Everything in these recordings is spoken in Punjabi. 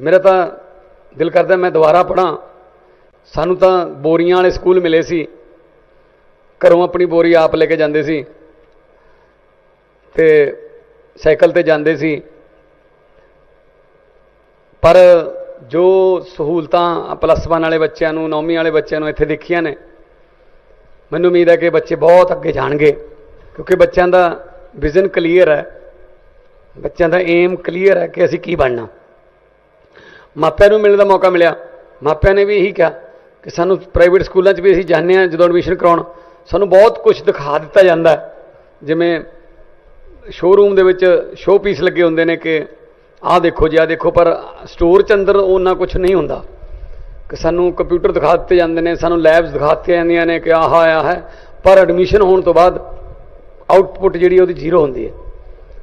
ਮੇਰਾ ਤਾਂ ਦਿਲ ਕਰਦਾ ਮੈਂ ਦੁਬਾਰਾ ਪੜਾਂ ਸਾਨੂੰ ਤਾਂ ਬੋਰੀਆਂ ਵਾਲੇ ਸਕੂਲ ਮਿਲੇ ਸੀ। ਘਰੋਂ ਆਪਣੀ ਬੋਰੀ ਆਪ ਲੈ ਕੇ ਜਾਂਦੇ ਸੀ। ਤੇ ਸਾਈਕਲ ਤੇ ਜਾਂਦੇ ਸੀ। ਪਰ ਜੋ ਸਹੂਲਤਾਂ ਪਲੱਸ 1 ਵਾਲੇ ਬੱਚਿਆਂ ਨੂੰ, ਨੌਵੀਂ ਵਾਲੇ ਬੱਚਿਆਂ ਨੂੰ ਇੱਥੇ ਦੇਖੀਆਂ ਨੇ, ਮੈਨੂੰ ਉਮੀਦ ਹੈ ਕਿ ਬੱਚੇ ਬਹੁਤ ਅੱਗੇ ਜਾਣਗੇ। ਕਿਉਂਕਿ ਬੱਚਿਆਂ ਦਾ ਵਿਜ਼ਨ ਕਲੀਅਰ ਹੈ। ਬੱਚਿਆਂ ਦਾ ਏਮ ਕਲੀਅਰ ਹੈ ਕਿ ਅਸੀਂ ਕੀ ਬਣਨਾ। ਮਾਪਿਆਂ ਨੂੰ ਮਿਲਣ ਦਾ ਮੌਕਾ ਮਿਲਿਆ। ਮਾਪਿਆਂ ਨੇ ਵੀ ਇਹੀ ਕਿਹਾ ਕਿ ਸਾਨੂੰ ਪ੍ਰਾਈਵੇਟ ਸਕੂਲਾਂ 'ਚ ਵੀ ਅਸੀਂ ਜਾਂਦੇ ਹਾਂ ਜਦੋਂ ਐਡਮਿਸ਼ਨ ਕਰਾਉਣ। ਸਾਨੂੰ ਬਹੁਤ ਕੁਝ ਦਿਖਾ ਦਿੱਤਾ ਜਾਂਦਾ ਜਿਵੇਂ ਸ਼ੋਰੂਮ ਦੇ ਵਿੱਚ ਸ਼ੋਅ ਪੀਸ ਲੱਗੇ ਹੁੰਦੇ ਨੇ ਕਿ ਆਹ ਦੇਖੋ ਜੀ, ਆਹ ਦੇਖੋ, ਪਰ ਸਟੋਰ 'ਚ ਅੰਦਰ ਉਹਨਾਂ ਕੁਝ ਨਹੀਂ ਹੁੰਦਾ। ਕਿ ਸਾਨੂੰ ਕੰਪਿਊਟਰ ਦਿਖਾ ਦਿੱਤੇ ਜਾਂਦੇ ਨੇ, ਸਾਨੂੰ ਲੈਬਸ ਦਿਖਾ ਦਿੱਤੀਆਂ ਜਾਂਦੀਆਂ ਨੇ ਕਿ ਆਹ ਆਇਆ ਹੈ। ਪਰ ਐਡਮਿਸ਼ਨ ਹੋਣ ਤੋਂ ਬਾਅਦ ਆਊਟਪੁੱਟ ਜਿਹੜੀ ਉਹਦੀ ਜ਼ੀਰੋ ਹੁੰਦੀ ਹੈ।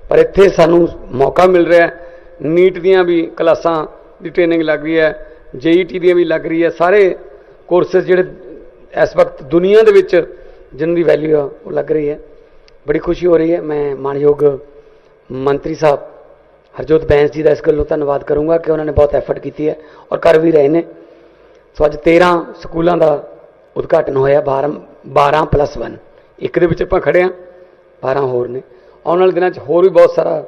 ਪਰ ਇੱਥੇ ਸਾਨੂੰ ਮੌਕਾ ਮਿਲ ਰਿਹਾ ਹੈ। ਨੀਟ ਦੀਆਂ ਵੀ ਕਲਾਸਾਂ ਦੀ ਟ੍ਰੇਨਿੰਗ ਲੱਗ ਰਹੀ ਹੈ ਜੀਈਟੀ ਦੀਆਂ ਵੀ ਲੱਗ ਰਹੀ ਹੈ, ਸਾਰੇ ਕੋਰਸਸ ਜਿਹੜੇ ਇਸ ਵਕਤ ਦੁਨੀਆ ਦੇ ਵਿੱਚ ਜਿਨ੍ਹਾਂ ਦੀ ਵੈਲਿਊ ਆ, ਉਹ ਲੱਗ ਰਹੀ ਹੈ। ਬੜੀ ਖੁਸ਼ੀ ਹੋ ਰਹੀ ਹੈ। ਮੈਂ ਮਾਨਯੋਗ ਮੰਤਰੀ ਸਾਹਿਬ ਹਰਜੋਤ ਬੈਂਸ ਜੀ ਦਾ ਇਸ ਗੱਲੋਂ ਧੰਨਵਾਦ ਕਰੂੰਗਾ ਕਿ ਉਹਨਾਂ ਨੇ ਬਹੁਤ ਐਫਰਟ ਕੀਤੀ ਹੈ ਔਰ ਕਰ ਵੀ ਰਹੇ ਨੇ। ਸੋ ਅੱਜ 13 ਸਕੂਲਾਂ ਦਾ ਉਦਘਾਟਨ ਹੋਇਆ 12 12 ਪਲੱਸ 1 ਇੱਕ ਦੇ ਵਿੱਚ ਆਪਾਂ ਖੜੇ ਹਾਂ 12 ਹੋਰ ਨੇ। ਆਉਣ ਵਾਲੇ ਦਿਨਾਂ 'ਚ ਹੋਰ ਵੀ ਬਹੁਤ ਸਾਰਾ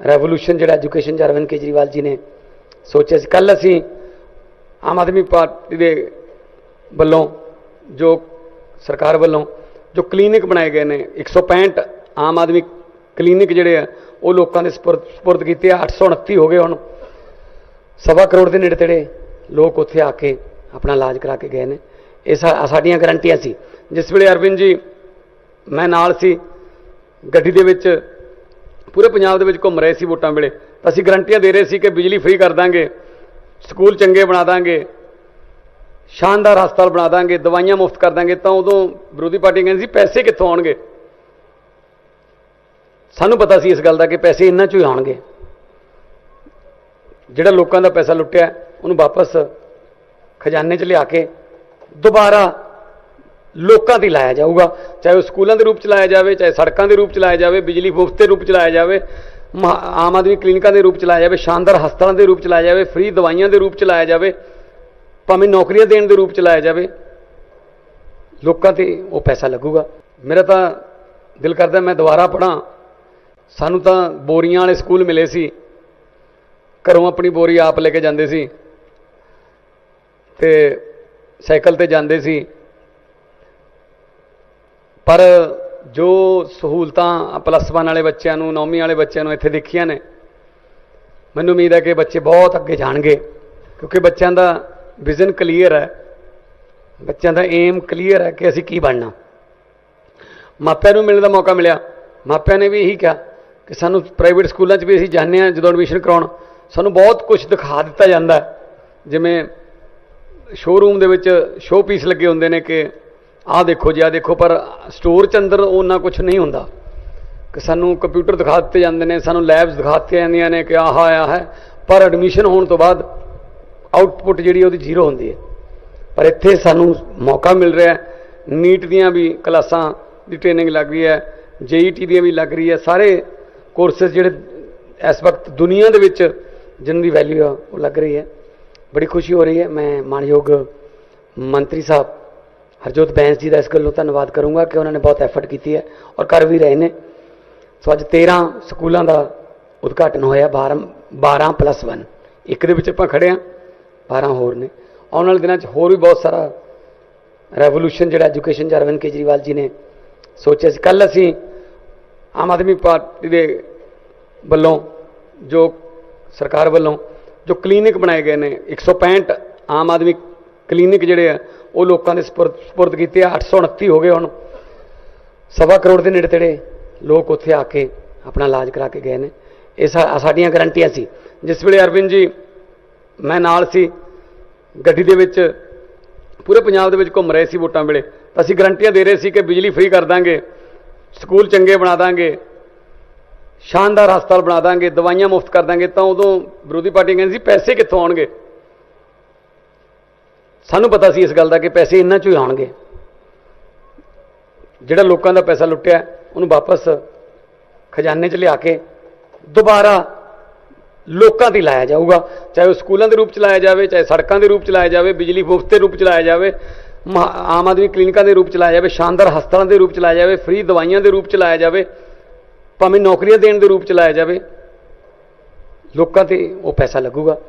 ਰੈਵੋਲੂਸ਼ਨ ਜਿਹੜਾ ਐਜੂਕੇਸ਼ਨ 'ਚ ਅਰਵਿੰਦ ਕੇਜਰੀਵਾਲ ਜੀ ਨੇ ਸੋਚਿਆ ਸੀ। ਕੱਲ ਅਸੀਂ ਆਮ ਆਦਮੀ ਪਾਰਟੀ ਦੇ ਵੱਲੋਂ ਜੋ ਸਰਕਾਰ ਵੱਲੋਂ ਜੋ ਕਲੀਨਿਕ ਬਣਾਏ ਗਏ ਨੇ 165 ਆਮ ਆਦਮੀ ਕਲੀਨਿਕ ਜਿਹੜੇ ਆ, ਉਹ ਲੋਕਾਂ ਦੇ ਸਪੁਰਦ ਸਪੁਰਦ ਕੀਤੇ ਆ। 829 ਹੋ ਗਏ ਹੁਣ। ਸਵਾ ਕਰੋੜ ਦੇ ਨੇੜੇ ਤੇੜੇ ਲੋਕ ਉੱਥੇ ਆ ਕੇ ਆਪਣਾ ਇਲਾਜ ਕਰਾ ਕੇ ਗਏ ਨੇ। ਇਹ ਸਾਡੀਆਂ ਗਰੰਟੀਆਂ ਸੀ। ਜਿਸ ਵੇਲੇ ਅਰਵਿੰਦ ਜੀ, ਮੈਂ ਨਾਲ ਸੀ, ਗੱਡੀ ਦੇ ਵਿੱਚ ਪੂਰੇ ਪੰਜਾਬ ਦੇ ਵਿੱਚ ਘੁੰਮ ਰਹੇ ਸੀ ਵੋਟਾਂ ਵੇਲੇ। ਅਸੀਂ ਗਰੰਟੀਆਂ ਦੇ ਰਹੇ ਸੀ ਕਿ ਬਿਜਲੀ ਫ੍ਰੀ ਕਰ ਦਾਂਗੇ, ਸਕੂਲ ਚੰਗੇ ਬਣਾ ਦਾਂਗੇ, ਸ਼ਾਨਦਾਰ ਹਸਪਤਾਲ ਬਣਾ ਦਾਂਗੇ, ਦਵਾਈਆਂ ਮੁਫਤ ਕਰ ਦਾਂਗੇ, ਤਾਂ ਉਦੋਂ ਵਿਰੋਧੀ ਪਾਰਟੀ ਕਹਿੰਦੀ ਸੀ, ਪੈਸੇ ਕਿੱਥੋਂ ਆਉਣਗੇ? ਸਾਨੂੰ ਪਤਾ ਸੀ ਇਸ ਗੱਲ ਦਾ ਕਿ ਪੈਸੇ ਇਹਨਾਂ ਚੋਂ ਹੀ ਆਉਣਗੇ। ਜਿਹੜਾ ਲੋਕਾਂ ਦਾ ਪੈਸਾ ਲੁੱਟਿਆ, ਉਹਨੂੰ ਵਾਪਸ ਖਜ਼ਾਨੇ 'ਚ ਲਿਆ ਕੇ ਦੁਬਾਰਾ ਲੋਕਾਂ ਤੇ ਲਾਇਆ ਜਾਊਗਾ, ਚਾਹੇ ਉਹ ਸਕੂਲਾਂ ਦੇ ਰੂਪ ਚ ਲਾਇਆ ਜਾਵੇ, ਚਾਹੇ ਸੜਕਾਂ ਦੇ ਰੂਪ ਚ ਲਾਇਆ ਜਾਵੇ, ਬਿਜਲੀ ਮੁਫਤ ਦੇ ਰੂਪ ਚ ਲਾਇਆ ਜਾਵੇ ਆਮ ਆਦਮੀ ਕਲੀਨਿਕਾਂ ਦੇ ਰੂਪ ਚ ਲਾਇਆ ਜਾਵੇ, ਸ਼ਾਨਦਾਰ ਹਸਪਤਾਲਾਂ ਦੇ ਰੂਪ ਚ ਲਾਇਆ ਜਾਵੇ, ਫ੍ਰੀ ਦਵਾਈਆਂ ਦੇ ਰੂਪ ਚ ਲਾਇਆ ਜਾਵੇ, ਭਾਵੇਂ ਨੌਕਰੀਆਂ ਦੇਣ ਦੇ ਰੂਪ ਚ ਲਾਇਆ ਜਾਵੇ, ਲੋਕਾਂ ਤੇ ਉਹ ਪੈਸਾ ਲੱਗੂਗਾ। ਮੇਰਾ ਤਾਂ ਦਿਲ ਕਰਦਾ ਮੈਂ ਦੁਬਾਰਾ ਪੜਾਂ ਸਾਨੂੰ ਤਾਂ ਬੋਰੀਆਂ ਵਾਲੇ ਸਕੂਲ ਮਿਲੇ ਸੀ। ਘਰੋਂ ਆਪਣੀ ਬੋਰੀ ਆਪ ਲੈ ਕੇ ਜਾਂਦੇ ਸੀ। ਤੇ ਸਾਈਕਲ ਤੇ ਜਾਂਦੇ ਸੀ। ਪਰ ਜੋ ਸਹੂਲਤਾਂ ਪਲੱਸ 1 ਵਾਲੇ ਬੱਚਿਆਂ ਨੂੰ, ਨੌਵੀਂ ਵਾਲੇ ਬੱਚਿਆਂ ਨੂੰ ਇੱਥੇ ਦੇਖੀਆਂ ਨੇ, ਮੈਨੂੰ ਉਮੀਦ ਹੈ ਕਿ ਬੱਚੇ ਬਹੁਤ ਅੱਗੇ ਜਾਣਗੇ, ਕਿਉਂਕਿ ਬੱਚਿਆਂ ਦਾ ਵਿਜ਼ਨ ਕਲੀਅਰ ਹੈ, ਬੱਚਿਆਂ ਦਾ ਏਮ ਕਲੀਅਰ ਹੈ ਕਿ ਅਸੀਂ ਕੀ ਬਣਨਾ। ਮਾਪਿਆਂ ਨੂੰ ਮਿਲਣ ਦਾ ਮੌਕਾ ਮਿਲਿਆ। ਮਾਪਿਆਂ ਨੇ ਵੀ ਇਹੀ ਕਿਹਾ ਕਿ ਸਾਨੂੰ ਪ੍ਰਾਈਵੇਟ ਸਕੂਲਾਂ 'ਚ ਵੀ ਅਸੀਂ ਜਾਂਦੇ ਹਾਂ ਜਦੋਂ ਐਡਮਿਸ਼ਨ ਕਰਾਉਣ। ਸਾਨੂੰ ਬਹੁਤ ਕੁਝ ਦਿਖਾ ਦਿੱਤਾ ਜਾਂਦਾ ਜਿਵੇਂ ਸ਼ੋਰੂਮ ਦੇ ਵਿੱਚ ਸ਼ੋਅਪੀਸ ਲੱਗੇ ਹੁੰਦੇ ਨੇ ਕਿ ਆਹ ਦੇਖੋ ਜੀ, ਆਹ ਦੇਖੋ, ਪਰ ਸਟੋਰ 'ਚ ਅੰਦਰ ਉਹਨਾਂ ਕੁਝ ਨਹੀਂ ਹੁੰਦਾ। ਕਿ ਸਾਨੂੰ ਕੰਪਿਊਟਰ ਦਿਖਾ ਦਿੱਤੇ ਜਾਂਦੇ ਨੇ, ਸਾਨੂੰ ਲੈਬਸ ਦਿਖਾ ਦਿੱਤੀਆਂ ਜਾਂਦੀਆਂ ਨੇ ਕਿ ਆਹ ਆਇਆ ਹੈ। ਪਰ ਐਡਮਿਸ਼ਨ ਹੋਣ ਤੋਂ ਬਾਅਦ ਆਊਟਪੁੱਟ ਜਿਹੜੀ ਉਹਦੀ ਜ਼ੀਰੋ ਹੁੰਦੀ ਹੈ। ਪਰ ਇੱਥੇ ਸਾਨੂੰ ਮੌਕਾ ਮਿਲ ਰਿਹਾ ਹੈ। ਨੀਟ ਦੀਆਂ ਵੀ ਕਲਾਸਾਂ ਦੀ ਟ੍ਰੇਨਿੰਗ ਲੱਗ ਰਹੀ ਹੈ ਜੀਈਟੀ ਦੀਆਂ ਵੀ ਲੱਗ ਰਹੀ ਹੈ। ਸਾਰੇ ਕੋਰਸਸ ਜਿਹੜੇ ਇਸ ਵਕਤ ਦੁਨੀਆ ਦੇ ਵਿੱਚ ਜਿਨ੍ਹਾਂ ਦੀ ਵੈਲਿਊ ਆ, ਉਹ ਲੱਗ ਰਹੀ ਹੈ। ਬੜੀ ਖੁਸ਼ੀ ਹੋ ਰਹੀ ਹੈ। ਮੈਂ ਮਾਨਯੋਗ ਮੰਤਰੀ ਸਾਹਿਬ ਹਰਜੋਤ ਬੈਂਸ ਜੀ ਦਾ ਇਸ ਗੱਲੋਂ ਧੰਨਵਾਦ ਕਰੂੰਗਾ ਕਿ ਉਹਨਾਂ ਨੇ ਬਹੁਤ ਐਫਰਟ ਕੀਤੀ ਹੈ ਔਰ ਕਰ ਵੀ ਰਹੇ ਨੇ। ਸੋ ਅੱਜ 13 ਸਕੂਲਾਂ ਦਾ ਉਦਘਾਟਨ ਹੋਇਆ 12 12 ਪਲੱਸ 1 ਇੱਕ ਦੇ ਵਿੱਚ ਆਪਾਂ ਖੜੇ ਹਾਂ 12 ਹੋਰ ਨੇ। ਆਉਣ ਵਾਲੇ ਦਿਨਾਂ 'ਚ ਹੋਰ ਵੀ ਬਹੁਤ ਸਾਰਾ ਰੈਵੋਲੂਸ਼ਨ ਜਿਹੜਾ ਐਜੂਕੇਸ਼ਨ 'ਚ ਅਰਵਿੰਦ ਕੇਜਰੀਵਾਲ ਜੀ ਨੇ ਸੋਚਿਆ ਸੀ। ਕੱਲ ਅਸੀਂ ਆਮ ਆਦਮੀ ਪਾਰਟੀ ਦੇ ਵੱਲੋਂ ਜੋ ਸਰਕਾਰ ਵੱਲੋਂ ਜੋ ਕਲੀਨਿਕ ਬਣਾਏ ਗਏ ਨੇ 165 ਆਮ ਆਦਮੀ ਕਲੀਨਿਕ ਜਿਹੜੇ ਆ ਉਹ ਲੋਕਾਂ ਦੇ ਸਪੁਰਦ ਸਪੁਰਦ ਕੀਤੇ ਆ 829 ਹੋ ਗਏ ਹੁਣ। ਸਵਾ ਕਰੋੜ ਦੇ ਨੇੜੇ ਤੇੜੇ ਲੋਕ ਉੱਥੇ ਆ ਕੇ ਆਪਣਾ ਇਲਾਜ ਕਰਾ ਕੇ ਗਏ ਨੇ। ਇਹ ਸਾਡੀਆਂ ਗਰੰਟੀਆਂ ਸੀ। ਜਿਸ ਵੇਲੇ ਅਰਵਿੰਦ ਜੀ, ਮੈਂ ਨਾਲ ਸੀ, ਗੱਡੀ ਦੇ ਵਿੱਚ, ਪੂਰੇ ਪੰਜਾਬ ਦੇ ਵਿੱਚ ਘੁੰਮ ਰਹੇ ਸੀ ਵੋਟਾਂ ਵੇਲੇ। ਤਾਂ ਅਸੀਂ ਗਰੰਟੀਆਂ ਦੇ ਰਹੇ ਸੀ ਕਿ ਬਿਜਲੀ ਫ੍ਰੀ ਕਰ ਦਾਂਗੇ, ਸਕੂਲ ਚੰਗੇ ਬਣਾ ਦਾਂਗੇ, ਸ਼ਾਨਦਾਰ ਹਸਪਤਾਲ ਬਣਾ ਦਾਂਗੇ, ਦਵਾਈਆਂ ਮੁਫਤ ਕਰ ਦਾਂਗੇ। ਤਾਂ ਉਦੋਂ ਵਿਰੋਧੀ ਪਾਰਟੀ ਕਹਿੰਦੀ ਸੀ, ਪੈਸੇ ਕਿੱਥੋਂ ਆਉਣਗੇ? ਸਾਨੂੰ ਪਤਾ ਸੀ ਇਸ ਗੱਲ ਦਾ ਕਿ ਪੈਸੇ ਇਹਨਾਂ ਚੋਂ ਹੀ ਆਉਣਗੇ। ਜਿਹੜਾ ਲੋਕਾਂ ਦਾ ਪੈਸਾ ਲੁੱਟਿਆ, ਉਹਨੂੰ ਵਾਪਸ ਖਜ਼ਾਨੇ 'ਚ ਲਿਆ ਕੇ ਦੁਬਾਰਾ ਲੋਕਾਂ ਤੇ ਲਾਇਆ ਜਾਊਗਾ। ਚਾਹੇ ਉਹ ਸਕੂਲਾਂ ਦੇ ਰੂਪ ਚ ਲਾਇਆ ਜਾਵੇ, ਚਾਹੇ ਸੜਕਾਂ ਦੇ ਰੂਪ ਚ ਲਾਇਆ ਜਾਵੇ, ਬਿਜਲੀ ਮੁਫਤ ਦੇ ਰੂਪ ਚ ਲਾਇਆ ਜਾਵੇ, ਮਹਾ- ਆਮ ਆਦਮੀ ਕਲੀਨਿਕਾਂ ਦੇ ਰੂਪ ਚ ਲਾਇਆ ਜਾਵੇ, ਸ਼ਾਨਦਾਰ ਹਸਪਤਾਲਾਂ ਦੇ ਰੂਪ ਚ ਲਾਇਆ ਜਾਵੇ, ਫ੍ਰੀ ਦਵਾਈਆਂ ਦੇ ਰੂਪ ਚ ਲਾਇਆ ਜਾਵੇ, ਭਾਵੇਂ ਨੌਕਰੀਆਂ ਦੇਣ ਦੇ ਰੂਪ ਚ ਲਾਇਆ ਜਾਵੇ, ਲੋਕਾਂ ਤੇ ਉਹ ਪੈਸਾ ਲੱਗੂਗਾ।